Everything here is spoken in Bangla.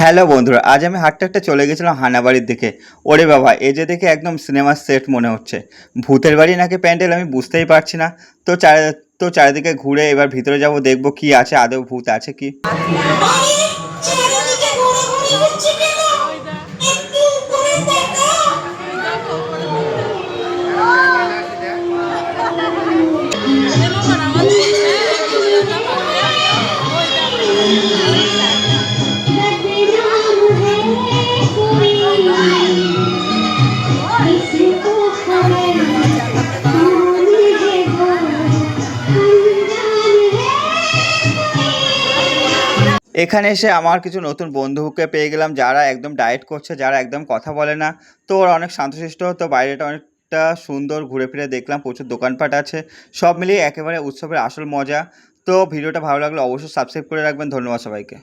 হ্যালো বন্ধুরা, আজ আমি হাঁটতে হাঁটতে চলে গেছিলাম হানাবাড়ির দিকে। ওরে বাবা, এ যে দেখে একদম সিনেমার সেট মনে হচ্ছে। ভূতের বাড়ি নাকি প্যান্ডেল আমি বুঝতেই পারছি না। তো চার তো চারিদিকে ঘুরে এবার ভিতরে যাব, দেখব কি আছে, আদৌ ভূত আছে কি? এখানে এসে আমার কিছু নতুন বন্ধুকে পেয়ে গেলাম যারা একদম ডায়েট করছে, যারা একদম কথা বলে না। তো ওরা অনেক শান্তশিষ্ট, তো বাইরেটা অনেকটা সুন্দর ঘুরে ফিরে দেখলাম, প্রচুর দোকানপাট আছে। সব মিলিয়ে একেবারে উৎসবের আসল মজা। তো ভিডিওটা ভালো লাগলে অবশ্যই সাবস্ক্রাইব করে রাখবেন। ধন্যবাদ সবাইকে।